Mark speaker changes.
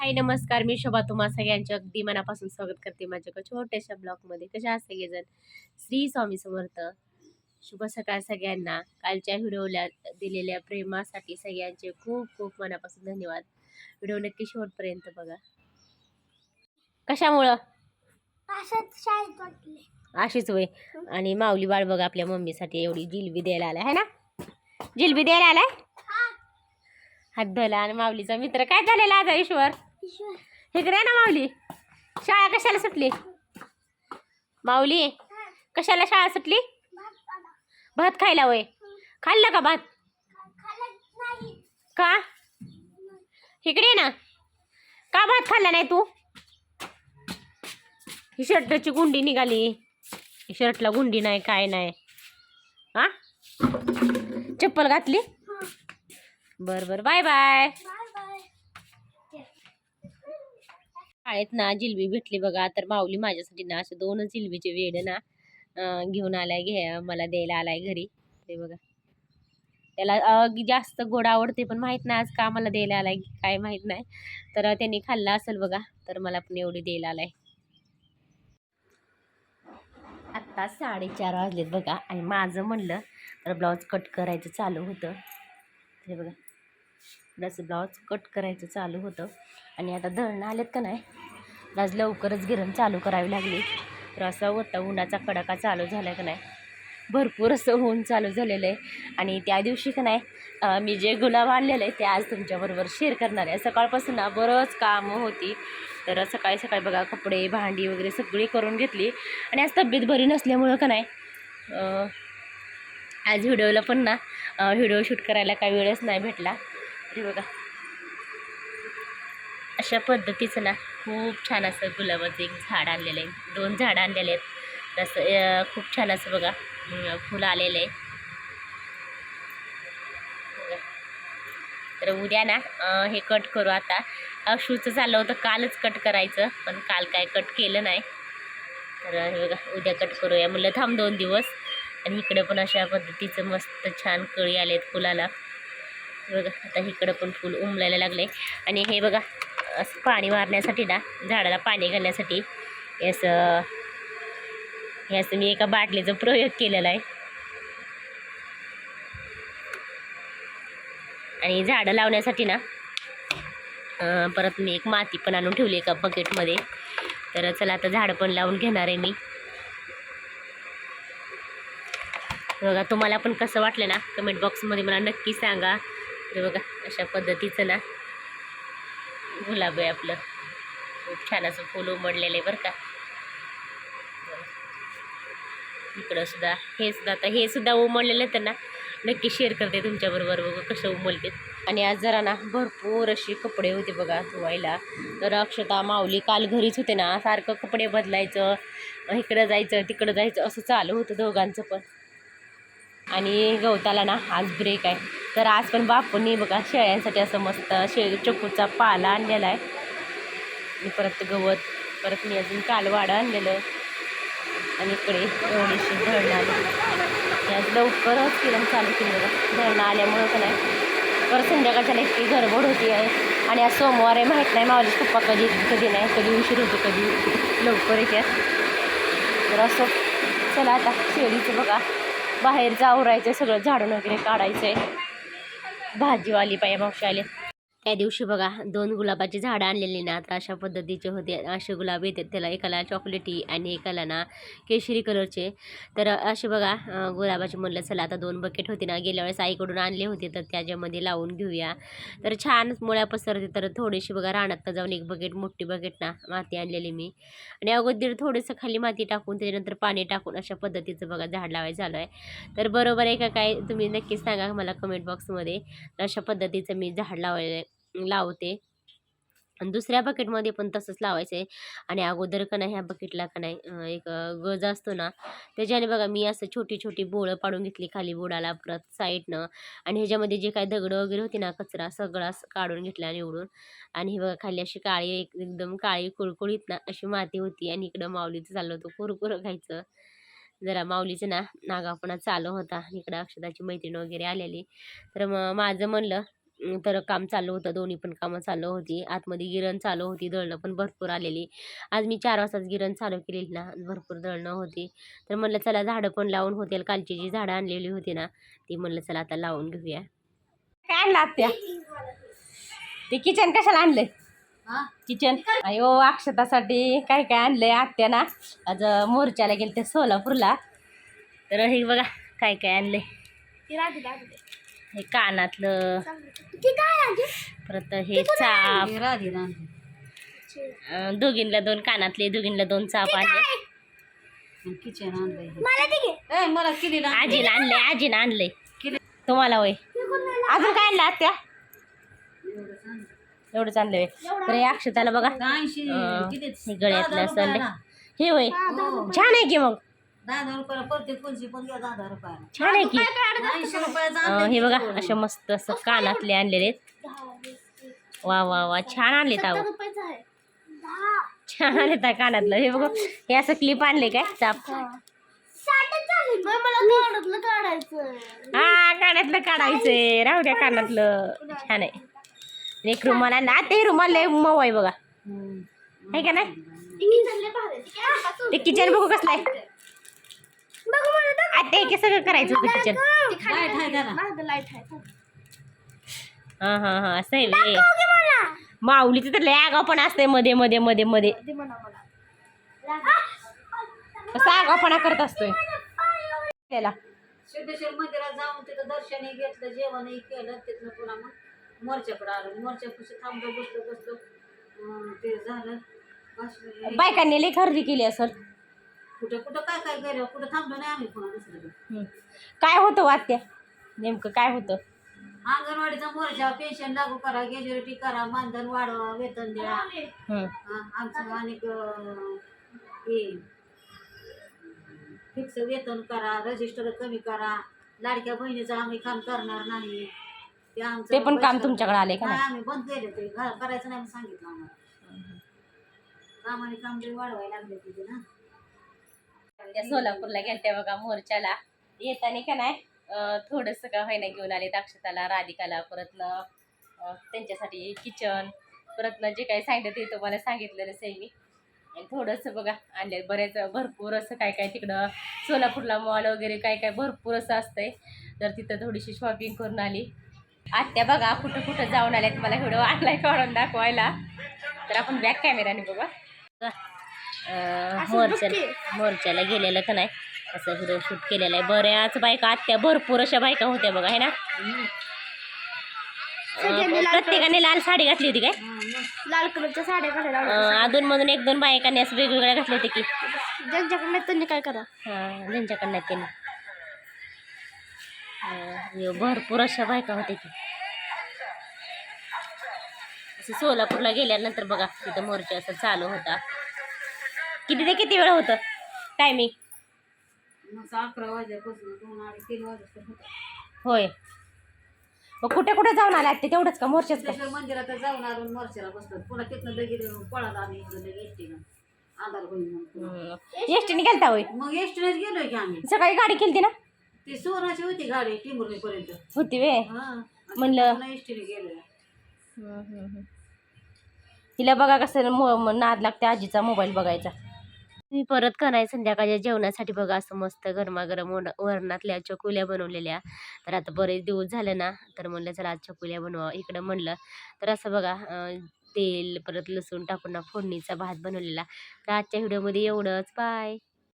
Speaker 1: हाय नमस्कार. मी शोभा. तुम्हा सगळ्यांचे अगदी मनापासून स्वागत करते माझ्या एका छोट्याशा ब्लॉगमध्ये. कशा सगळेजण? श्री स्वामी समर्थ. शुभ सकाळ सगळ्यांना. कालच्या व्हिडिओला दिलेल्या प्रेमासाठी सगळ्यांचे खूप खूप मनापासून धन्यवाद. व्हिडिओ नक्की शेवटपर्यंत बघा. कशामुळं? अशीच वय आणि माऊली बाळ बघा आपल्या मम्मीसाठी एवढी जिलबी द्यायला आलाय है ना? जिलबी द्यायला आलाय? हात धरला आणि माऊलीचा मित्र. काय झालेला आज ईश्वर इकडे ना माऊली. शाळा कशाला सुटली? माऊली कशाला शाळा सुटली?
Speaker 2: भात
Speaker 1: खायला वय खाल्लं का भात? का? इकडे ना. का भात खाल्ला नाही तू? ही शर्टची गुंडी निघाली. ही शर्टला गुंडी नाही काय नाही. हा? चप्पल घातली? बर बर. Bye bye. शाळेत ना जिलबी भेटली बघा. तर माऊली माझ्यासाठी ना असे दोनच जिलबीचे वेड ना घेऊन आलाय घे मला द्यायला आलाय घरी. ते बघा. त्याला जास्त गोड आवडते पण माहीत नाही आज का मला द्यायला आलाय काय माहीत नाही. तर त्यांनी खाल्ला असेल बघा तर मला पण एवढी द्यायला आलाय. आत्ता साडेचार वाजलेत बघा आणि माझं म्हणलं तर ब्लाऊज कट करायचं चालू होतं. हे बघा. असं ब्लाऊज कट करायचं चालू होतं. आणि आता धरणं आलेत का नाही? आज लवकरच गिरण चालू करावी लागली. तर असा होता उन्हाचा कडाका चालू झाला का नाही? भरपूर असं ऊन चालू झालेलं आहे. आणि त्या दिवशी का नाही मी जे गुलाब आणलेलं आहे ते आज तुमच्याबरोबर शेअर करणार आहे. सकाळपासून ना बरंच कामं होती. तर सकाळी सकाळी बघा कपडे भांडी वगैरे सगळी करून घेतली. आणि आज तब्येत बरी नसल्यामुळं का नाही आज व्हिडिओला पण ना व्हिडिओ शूट करायला काही वेळच नाही भेटला. हे बघा. अशा पद्धतीचं ना खूप छान असं गुलाबाचं एक झाड आणलेलं आहे. दोन झाडं आणलेले आहेत. तसं खूप छान असं बघा फुलं आलेलं आहे. तर उद्या ना हे कट करू आता. अशूचं झालं होतं कालच कट करायचं पण काल काय कट केलं नाही. तर हे बघा उद्या कट करूया. म्हणलं थांब दोन दिवस. आणि इकडे पण अशा पद्धतीचं मस्त छान कळी आलेत फुलाला. बघा आता इकडं पण फुल उमलायला लागले आणि हे बघा असं पाणी मारण्यासाठी ना झाडाला पाणी घालण्यासाठी याचं असं हे असं मी एका बाटलीचा प्रयोग केलेला आहे. आणि झाडं लावण्यासाठी ना परत मी एक माती पण आणून ठेवली एका बकेटमध्ये तर चला आता झाडं पण लावून घेणार आहे मी. बघा तुम्हाला पण कसं वाटलं ना कमेंट बॉक्समध्ये मला नक्की सांगा. हे बघा अशा पद्धतीचं ना गुलाब आहे आपलं. खूप छान असं फुल उमडलेलं आहे बरं का. इकडं सुद्धा हे सुद्धा आता हे सुद्धा उमडलेलं आहे ना नक्की शेअर करते तुमच्याबरोबर बघा कसं उमलते आणि आज जरा ना भरपूर असे कपडे होते बघा धुवायला. तर अक्षता माऊली काल घरीच होते ना सारखं कपडे बदलायचं इकडं जायचं तिकडं जायचं असं चालू होतं दोघांचं पण. आणि गवताला ना आज ब्रेक आहे. तर आज पण बापूंनी बघा शेळ्यांसाठी असं मस्त शे चकूचा पाला आणलेला आहे. परत गवत परत मी अजून कालवाडं आणलेलं आणि इकडे एवढीशी धरणं आली. आज लवकरच किरण चालू केली बघा. धरणं आल्यामुळं का नाही परत संध्याकाळच्या इतकी गडबड होती आहे. आणि आज सोमवार आहे माहीत नाही मावली पप्पा कधी कधी नाही कधी उशीर होतो कधी लवकर येते. तर असं चला आता शेळीचं बघा. बाहेरचं आवरायचं सगळं झाडून वगैरे काढायचं आहे भाजीवाली पाय मावशी आले. त्या दिवशी बघा दोन गुलाबाची झाडं आणलेली ना तर अशा पद्धतीचे होते. असे गुलाब येतात त्याला एकाला चॉकलेटी आणि एकाला ना केशरी कलरचे. तर असे बघा गुलाबाचे म्हणलं चला आता दोन बकेट होते ना गेल्या वेळेस आईकडून आणले होते तर त्याच्यामध्ये लावून घेऊया. तर छान मुळ्या पसरते. तर थोडीशी बघा रानात जाऊन एक बकेट मोठी बकेट ना माती आणलेली मी. आणि अगोदर थोडंसं खाली माती टाकून त्याच्यानंतर पाणी टाकून अशा पद्धतीचं बघा झाड लावायचं झालं आहे तर बरोबर आहे का काय तुम्ही नक्कीच सांगा मला कमेंट बॉक्समध्ये तर अशा पद्धतीचं मी झाड लावलेलं आहे. लावते. आणि दुसऱ्या बकेटमध्ये पण तसंच लावायचं आहे. आणि अगोदर का नाही ह्या बकेटला का नाही एक गज असतो ना त्याच्याने बघा मी असं छोटी छोटी बोळं पाडून घेतली खाली बोडाला परत साईडनं आणि ह्याच्यामध्ये जे काही दगडं वगैरे होती ना कचरा सगळा काढून घेतला निवडून आणि हे बघा खाली अशी काळी एक एकदम काळी कुळकुळीत ना अशी माती होती. आणि इकडं माऊलीचं चाललं होतं कुरकुरं खायचं. जरा माऊलीचं ना नागापणा चालू होता. इकडं अक्षताची मैत्रीण वगैरे आलेली. तर मग माझं म्हणलं तर काम चालू होतं. दोन्ही पण कामं चालू होती. आतमध्ये गिरण चालू होती दळणं पण भरपूर आलेली. आज मी चार वाजताच गिरण चालू केलेली ना भरपूर दळणं होती. तर म्हणलं चला झाडं पण लावून होतील. कालची जी झाडं आणलेली होती ना ती म्हणलं चला आता लावून घेऊया. काय आणलं आत्या? ते किचन कशाला आणलंय? किचन अयो अक्षतासाठी काय काय आणलंय आत्याना आज मोर्चाला गेले ते सोलापूरला. तर हे बघा काय काय आणलंय.
Speaker 2: ती राहते राहते
Speaker 1: हे कानातलं. परत हे चाप. दोघींना दोन कानातले दोघींना दोन चाप आणले.
Speaker 3: किचन आणलंय
Speaker 2: मला
Speaker 3: किती
Speaker 1: आणले आजीनं आणले. तुम्हाला होय. अजून काय आणलं आत्या? एवढंच आणलंय तर हे अक्षताला बघा. गळ्यातलं असं. हे होय.
Speaker 3: हो.
Speaker 1: छान आहे की मग.
Speaker 3: दहा दहा रुपयाला प्रत्येक कोणची पण घ्या दहा दहा रुपयाला.
Speaker 1: छान आहे की.
Speaker 3: ऐंशी रुपयाचं
Speaker 1: अं,
Speaker 3: आणलंय
Speaker 1: हे बघा असे मस्त असं कानातले आणलेले आहेत.
Speaker 2: दहा वीस तीस
Speaker 1: वा वा वा छान आणले
Speaker 2: सत्तर
Speaker 1: ताव
Speaker 2: रुपयाचं आहे. दहा.
Speaker 1: छान आले त्या कानातलं. हे बघ हे असं क्लिप आणले काय? चाप.
Speaker 2: साठच मला कानातलं काढायचं
Speaker 1: हा कानातलं काढायचंय. राहू द्या कानातलं. छान आहे. आणि एक रुमाल आणला. आता हे रुमाल लय मऊ आहे बघा. आहे का नाही?
Speaker 2: ती ती
Speaker 1: ते किचन बघू कसलं आहे. आता हे सगळं करायचं होतं किचन
Speaker 3: लाइट आहे त्याला.
Speaker 1: हा हा हा असं आहे वे.
Speaker 2: दाखव की मला.
Speaker 1: माऊलीचं तर लय आगाव पण असते मध्ये मध्ये मध्ये मध्ये. कसं आगावपणा करत असतोय. त्याला
Speaker 3: सिद्धेश्वर मंदिरात जाऊन तिथं दर्शनही घेतलं जेवणही केलं तिथनं पुन्हा मग मोर्चाकडे आलो. मोर्चापाशी थांबलो बसलो बसलो. अं, ते झालं.
Speaker 1: बायकांनी लई खरेदी केली असेल.
Speaker 3: कुठं कुठं काय काय गेलो कुठं थांबलो नाही आम्ही पुन्हा दुसरीकडे
Speaker 1: हम्म. काय होतं वात्या? नेमकं काय होतं?
Speaker 3: अंगणवाडीचा मोर्चा पेन्शन लागू करा ग्रॅज्युएटी करा मानधन वाढवा वेतन द्या. हा, आमचं अनेक अं, हे फिक्स वेतन करा रजिस्टर कमी करा. लाडक्या बहिणीचं आम्ही काम करणार नाही. ते आमचं
Speaker 1: ते पण काम तुमच्याकडे आले का
Speaker 3: नाही
Speaker 1: नाही?
Speaker 3: आम्ही बंद केले ते. घ- करायचं नाही म्हणून सांगितलं आम्हाला. कामाने काम वाढवायला लागले तिथे ना.
Speaker 1: म्हणजे सोलापूरला गेलते बघा मोर्चाला. येताना का नाही थोडस का होईना घेऊन आले दाक्षताला राधिकाला परत त्यांच्यासाठी किचन परत जे काही सांगितलं ते तुम्हाला सांगितलेलंच आहे मी आणि थोडंसं बघा आणले बरेच भरपूर असं काय काय तिकडं सोलापूरला मॉल वगैरे काय काय भरपूर असं असतंय. तर तिथं थोडीशी शॉपिंग करून आली. आत्या बघा कुठं कुठं जाऊन आल्यात मला व्हिडिओ आणलाय काढून दाखवायला. तर आपण बॅक कॅमेराने बघा. अं, मोर्चा मोर्चाला गेलेलं का नाही? असं व्हिडिओ शूट केलेलं आहे. बऱ्याच बायका आत्या भरपूर अशा बायका होत्या बघा है ना? प्रत्येकाने लाल साडी घातली होती काय?
Speaker 2: लाल कलरच्या साड्या
Speaker 1: अं, अधून मधून एक दोन बायकांनी असं वेगवेगळ्या घातले होते की.
Speaker 2: ज्यांच्याकडे नाही त्यांनी काय करा.
Speaker 1: हां ज्यांच्याकडनं त्यांनी. हे भरपूर अशा बायका होत्या की. असं सोलापूरला गेल्यानंतर बघा तिथं मोर्चा असं चालू होता. किती ते किती वेळ होतं? टायमिंग
Speaker 3: मग अकरा वाजल्यापासून दोन अडीच तीन वाजेपर्यंत.
Speaker 1: होय. मग कुठे कुठे जाऊन आला ते तेवढंच का? मोर्चाच का?
Speaker 3: मंदिरात जाऊन आलो मोर्चाला बसलो. पुन्हा तिथनं लगेच पळाला आम्ही इकडं लगेच आधार होईल म्हणून
Speaker 1: एसटीने गेलता होय?
Speaker 3: मग एसटीनेच गेलोय की आम्ही.
Speaker 1: सकाळी गाडी केलती ना?
Speaker 3: ती सोनाची होती गाडी टिंबुर्णी पर्यंत
Speaker 1: होती वे
Speaker 3: हा.
Speaker 1: म्हणलं-
Speaker 3: एसटीने गेलोय.
Speaker 1: तिला बघा कसं नाद लागते आजीचा मोबाईल बघायचा. मी परत कराय संध्याकाळच्या जेवणासाठी बघा असं मस्त गरमागरम वरणातल्या चकुल्या बनवलेल्या. तर आता बरेच दिवस झाले ना तर म्हणलं चला आज चकुल्या बनवा इकडं म्हणलं तर असं बघा तेल परत लसूण टाकून ना फोडणीचा भात बनवलेला. तर आजच्या व्हिडिओमध्ये एवढंच. बाय.